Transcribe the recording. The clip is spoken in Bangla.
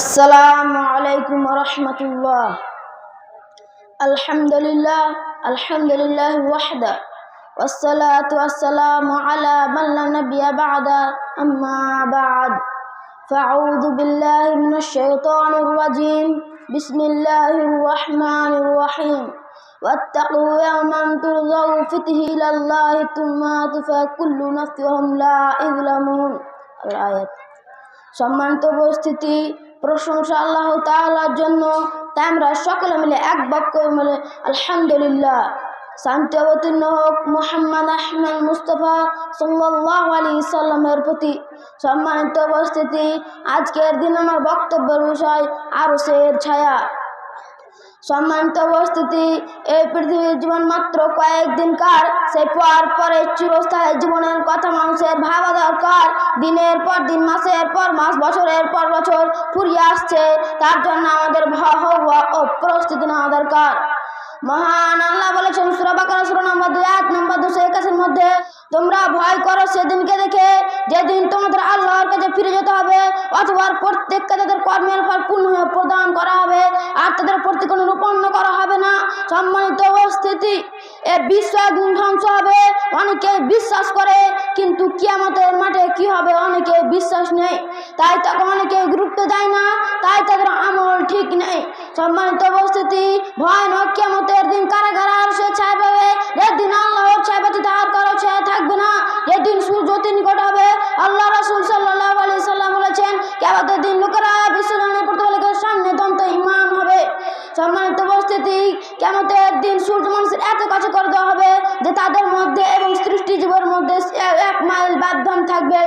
السلام عليكم ورحمة الله الحمد لله الحمد لله وحده والصلاة والسلام على من لا نبي بعد أما بعد فأعوذ بالله من الشيطان الرجيم بسم الله الرحمن الرحيم واتقوا يوما ترجعوا فيه إلى الله ثم توفى كل نفس وهم لا يظلمون الآية সম্মানিত উপস্থিতি প্রশংসা আল্লাহ তাআলার জন্য। তাই আমরা সকলে মিলে এক বাক্য মিলে আলহামদুলিল্লাহ। শান্তি অবতীর্ণ হোক মোহাম্মদ আহমদ মুস্তফা সাল্লাহ আলী ইসাল্লামের প্রতি। সম্মানিত উপস্থিতি, আজকের দিন আমার বক্তব্যের বিষয় আরও সের ছায়া। সম্মানিত উপস্থিতি, এই পৃথিবীর জীবন মাত্র কয়েকদিন কার? সেই পর পরে চিরস্থায়ী জীবনের কথা মানুষের ভাবা দরকার। দিনের পর দিন, মাসের পর মাস, বছরের পর বছর ফুরিয়ে আসছে। তার জন্য আমাদের ভাবা ও প্রস্তুতি নেওয়া দরকার। মহান আল্লাহ বলেছেন, সুরা বাকারা, সুরা নম্বর দুই আট নম্বর দুশো একাশের মধ্যে, তোমরা ভয় করো সেদিনকে দেখে, যেদিন তোমাদের আল্লাহর কাছে ফিরে যেতে হবে, অথবা প্রত্যেককে তাদের কর্মের ফল পূর্ণ প্রদান করা তাদের প্রতি কোনো রূপন্ন করা হবে না। সম্মানিত উপস্থিতি, এ বিশ্বাস ধ্বংস হবে, অনেকে বিশ্বাস করে, কিন্তু কিয়ামতের মাঠে কি হবে অনেকে বিশ্বাস নেই। তাই তাকে অনেকে গুরুত্ব দেয় না, তাই তাদের আমল ঠিক নেই। সম্মানিত উপস্থিতি, ভয়ানক কিয়ামতের দিন থাকবে